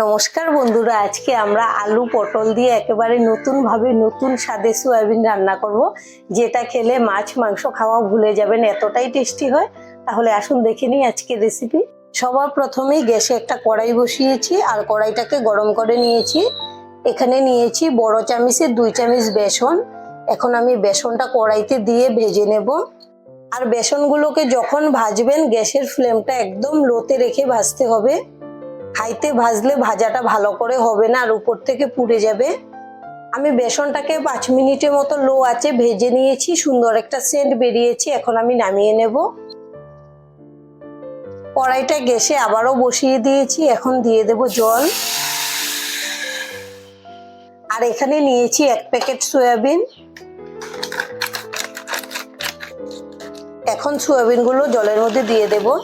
নমস্কার বন্ধুরা, আজকে আমরা আলু পটল দিয়ে একেবারে নতুনভাবে নতুন স্বাদে সয়াবিন রান্না করব, যেটা খেলে মাছ মাংস খাওয়া ভুলে যাবেন, এতটাই টেস্টি হয়। তাহলে আসুন দেখে নিই আজকের রেসিপি সবার প্রথমেই গ্যাসে একটা কড়াই বসিয়েছি, আর কড়াইটাকে গরম করে নিয়েছি। এখানে নিয়েছি বড় চামিচে দুই চামিচ বেসন। এখন আমি বেসনটা কড়াইতে দিয়ে ভেজে নেব। আর বেসনগুলোকে যখন ভাজবেন, গ্যাসের ফ্লেমটা একদম লোতে রেখে ভাজতে হবে। হাইতে ভাজলে ভাজাটা ভালো করে হবে না, আর উপর থেকে পুড়ে যাবে। আমি বেসনটাকে পাঁচ মিনিটের মতো লো আছে ভেজে নিয়েছি, সুন্দর একটা সেন্ট বেরিয়েছি, এখন আমি নামিয়ে নেব। কড়াইটা গ্যাসে আবারও বসিয়ে দিয়েছি, এখন দিয়ে দেব জল। আর এখানে নিয়েছি এক প্যাকেট সয়াবিন। এখন সয়াবিনগুলো জলের মধ্যে দিয়ে দেবো।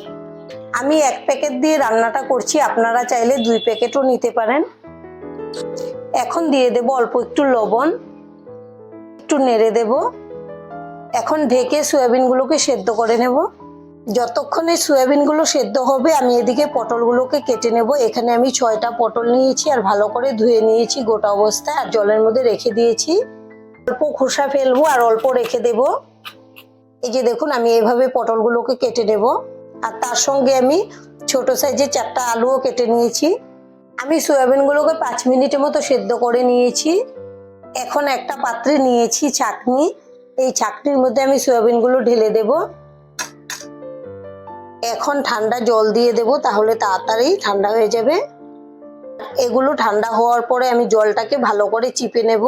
আমি এক প্যাকেট দিয়ে রান্নাটা করছি, আপনারা চাইলে দুই প্যাকেটও নিতে পারেন। এখন দিয়ে দেব অল্প একটু লবণ, একটু নেড়ে দেব। এখন ঢেকে সয়াবিনগুলোকে সেদ্ধ করে নেব। যতক্ষণে সয়াবিনগুলো সেদ্ধ হবে, আমি এদিকে পটলগুলোকে কেটে নেব। এখানে আমি ছয়টা পটল নিয়েছি আর ভালো করে ধুয়ে নিয়েছি গোটা অবস্থায় আর জলের মধ্যে রেখে দিয়েছি। অল্প খোসা ফেলব আর অল্প রেখে দেব। এই যে দেখুন, আমি এইভাবে পটলগুলোকে কেটে নেব। আর তার সঙ্গে আমি ছোট সাইজের চারটা আলুও কেটে নিয়েছি। আমি সয়াবিনগুলোকে পাঁচ মিনিটের মতো সেদ্ধ করে নিয়েছি। এখন একটা পাত্রে নিয়েছি চাটনি এই চাটনির মধ্যে আমি সয়াবিনগুলো ঢেলে দেব। এখন ঠান্ডা জল দিয়ে দেব, তাহলে তাড়াতাড়ি ঠান্ডা হয়ে যাবে। এগুলো ঠান্ডা হওয়ার পরে আমি জলটাকে ভালো করে চিপে নেব।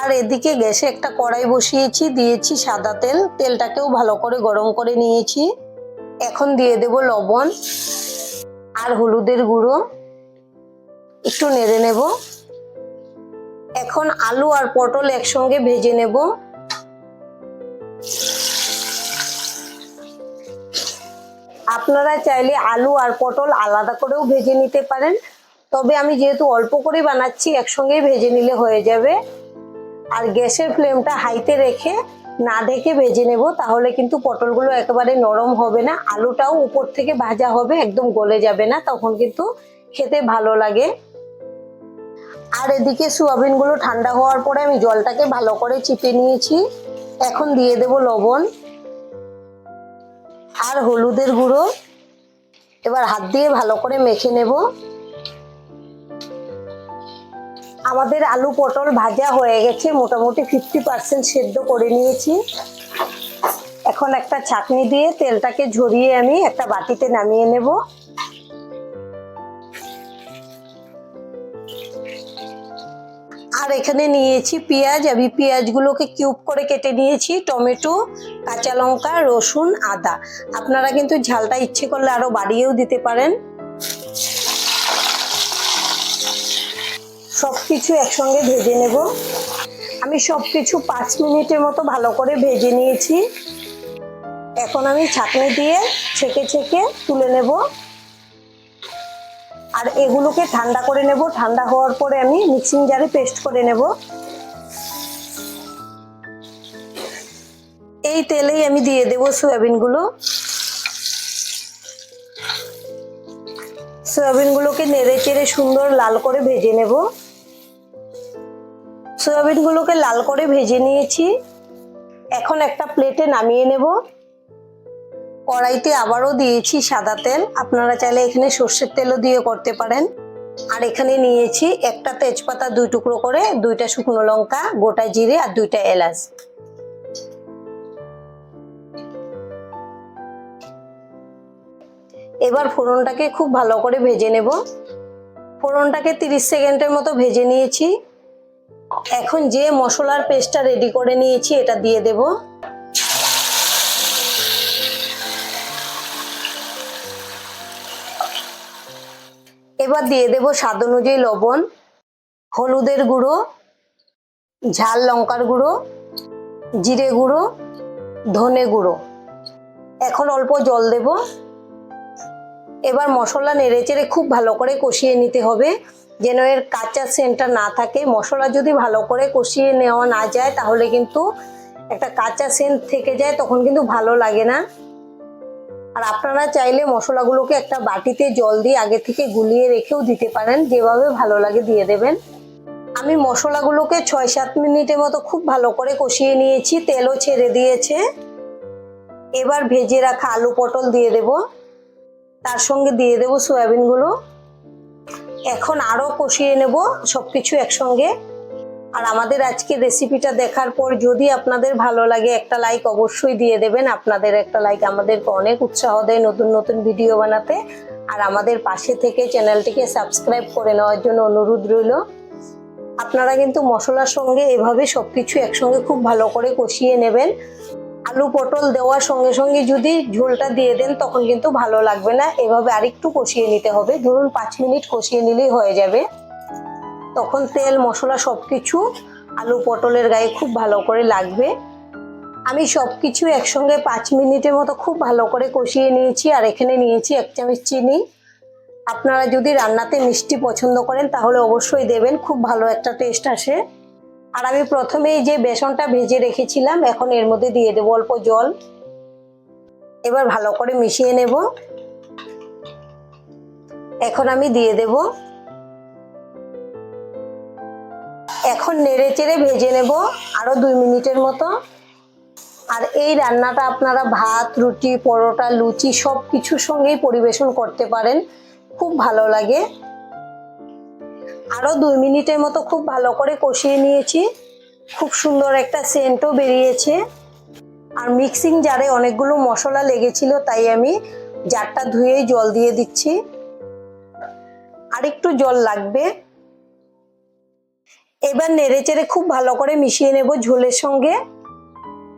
আর এদিকে গ্যাসে একটা কড়াই বসিয়েছি, দিয়েছি সাদা তেল। তেলটাকেও ভালো করে গরম করে নিয়েছি। এখন দিয়ে দেব লবণ আর হলুদের গুঁড়ো। একটু নেড়ে নেব। এখন আলু আর পটল একসঙ্গে ভেজে নেব। আপনারা চাইলে আলু আর পটল আলাদা করেও ভেজে নিতে পারেন। তবে আমি যেহেতু অল্প করে বানাচ্ছি, একসঙ্গেই ভেজে নিলে হয়ে যাবে। আর গ্যাসের ফ্লেমটা হাইতে রেখে না দেখে ভেজে নেব, তাহলে কিন্তু পটলগুলো একেবারে নরম হবে না, আলুটাও উপর থেকে ভাজা হবে, একদম গলে যাবে না, তখন কিন্তু খেতে ভালো লাগে। আর এদিকে সোয়াবিনগুলো ঠান্ডা হওয়ার পরে আমি জলটাকে ভালো করে চিপে নিয়েছি, এখন দিয়ে দেব লবণ আর হলুদের গুঁড়ো। এবার হাত দিয়ে ভালো করে মেখে নেব। আমাদের আলু পটল ভাজা হয়ে গেছে, মোটামুটি ফিফটি পার্সেন্ট সেদ্ধ করে নিয়েছি। এখন একটা ছাকনি দিয়ে তেলটাকে ঝরিয়ে আমি একটা বাটিতে নামিয়ে নেব। আর এখানে নিয়েছি পেঁয়াজ, আমি পেঁয়াজগুলোকে কিউব করে কেটে নিয়েছি, টমেটো, কাঁচা লঙ্কা, রসুন, আদা। আপনারা কিন্তু ঝালটা ইচ্ছে করলে আরও বাড়িয়েও দিতে পারেন। সব কিছু একসঙ্গে ভেজে নেব। আমি সব কিছু পাঁচ মিনিটের মতো ভালো করে ভেজে নিয়েছি। এখন আমি ছাঁকনি দিয়ে ছেঁকে ছেঁকে তুলে নেব। আর এগুলোকে ঠান্ডা করে নেব। ঠান্ডা হওয়ার পরে আমি মিক্সিং জারে পেস্ট করে নেব। এই তেলেই আমি দিয়ে দেব সয়াবিনগুলো। সয়াবিনগুলোকে নেড়ে চেড়ে সুন্দর লাল করে ভেজে নেব। সয়াবিনগুলোকে লাল করে ভেজে নিয়েছি। এখন একটা প্লেটে নামিয়ে নেব। কড়াইতে আবারও দিয়েছি সাদা তেল। আপনারা চাইলে এখানে সর্ষের তেলও দিয়ে করতে পারেন। আর এখানে নিয়েছি একটা তেজপাতা দুই টুকরো করে, দুইটা শুকনো লঙ্কা, গোটা জিরে আর দুইটা এলাচ। এবার ফোড়নটাকে খুব ভালো করে ভেজে নেব। ফোড়নটাকে তিরিশ সেকেন্ডের মতো ভেজে নিয়েছি। এখন যে মশলার পেস্টটা রেডি করে নিয়েছি, এটা দিয়ে দেব। এবার দিয়ে দেব স্বাদ অনুযায়ী লবণ, হলুদের গুঁড়ো, ঝাল লঙ্কার গুঁড়ো, জিরে গুঁড়ো, ধনে গুঁড়ো। এখন অল্প জল দেব। এবার মশলা নেড়ে চেড়ে খুব ভালো করে কষিয়ে নিতে হবে। যেন এর কাঁচা সেন্টটা না থাকে। মশলা যদি ভালো করে কষিয়ে নেওয়া না যায়, তাহলে কিন্তু একটা কাঁচা সেন্ট থেকে যায়, তখন কিন্তু ভালো লাগে না। আর আপনারা চাইলে মশলাগুলোকে একটা বাটিতে জল দিয়ে আগে থেকে গুলিয়ে রেখেও দিতে পারেন, যেভাবে ভালো লাগে দিয়ে দেবেন। আমি মশলাগুলোকে ছয় সাত মিনিটের মতো খুব ভালো করে কষিয়ে নিয়েছি, তেলও ছেড়ে দিয়েছে। এবার ভেজে রাখা আলু পটল দিয়ে দেব। তার সঙ্গে দিয়ে দেব সয়াবিনগুলো। এখন আরও কষিয়ে নেব সব কিছু একসঙ্গে। আর আমাদের আজকে রেসিপিটা দেখার পর যদি আপনাদের ভালো লাগে, একটা লাইক অবশ্যই দিয়ে দেবেন। আপনাদের একটা লাইক আমাদেরকে অনেক উৎসাহ দেয় নতুন নতুন ভিডিও বানাতে। আর আমাদের পাশে থেকে চ্যানেলটিকে সাবস্ক্রাইব করে নেওয়ার জন্য অনুরোধ রইল। আপনারা কিন্তু মশলার সঙ্গে এভাবে সবকিছু একসঙ্গে খুব ভালো করে কষিয়ে নেবেন। আলু পটল দেওয়ার সঙ্গে সঙ্গে যদি ঝোলটা দিয়ে দেন, তখন কিন্তু ভালো লাগবে না। এভাবে আরেকটু কষিয়ে নিতে হবে। ধরুন, পাঁচ মিনিট কষিয়ে নিলেই হয়ে যাবে। তখন তেল, মশলা সব কিছু আলু পটলের গায়ে খুব ভালো করে লাগবে। আমি সব কিছু একসঙ্গে পাঁচ মিনিটের মতো খুব ভালো করে কষিয়ে নিয়েছি আর এখানে নিয়েছি এক চামচ চিনি। আপনারা যদি রান্নাতে মিষ্টি পছন্দ করেন, তাহলে অবশ্যই দেবেন। খুব ভালো একটা টেস্ট আসে। আর আমি প্রথমেই যে বেসনটা ভেজে রেখেছিলাম, এখন এর মধ্যে দিয়ে দেবো অল্প জল। এবার ভালো করে মিশিয়ে নেব। এখন আমি দিয়ে দেব। এখন নেড়ে চেড়ে ভেজে নেব আরও দুই মিনিটের মতো। আর এই রান্নাটা আপনারা ভাত, রুটি, পরোটা, লুচি সব কিছুর সঙ্গেই পরিবেশন করতে পারেন। খুব ভালো লাগে। আরও দুই মিনিটের মতো খুব ভালো করে কষিয়ে নিয়েছি। খুব সুন্দর একটা সেন্টও বেরিয়েছে। আর মিক্সিং জারে অনেকগুলো মশলা লেগেছিল, তাই আমি জারটা ধুয়েই জল দিয়ে দিচ্ছি। আর একটু জল লাগবে। এবার নেড়ে চেড়ে খুব ভালো করে মিশিয়ে নেব ঝোলের সঙ্গে।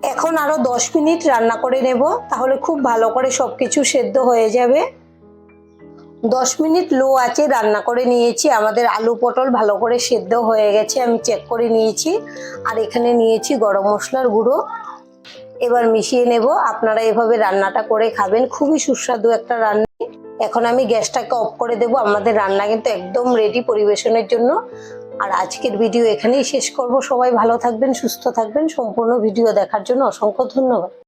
এখন আরও দশ মিনিট রান্না করে নেব, তাহলে খুব ভালো করে সব কিছু সেদ্ধ হয়ে যাবে। দশ মিনিট লো আছে রান্না করে নিয়েছি। আমাদের আলু পটল ভালো করে সেদ্ধ হয়ে গেছে, আমি চেক করে নিয়েছি। আর এখানে নিয়েছি গরম মশলার গুঁড়ো। এবার মিশিয়ে নেব। আপনারা এভাবে রান্নাটা করে খাবেন। খুবই সুস্বাদু একটা রান্না। এখন আমি গ্যাসটাকে অফ করে দেব। আমাদের রান্না কিন্তু একদম রেডি পরিবেশনের জন্য। আর আজকের ভিডিও এখানেই শেষ করব। সবাই ভালো থাকবেন, সুস্থ থাকবেন। সম্পূর্ণ ভিডিও দেখার জন্য অসংখ্য ধন্যবাদ।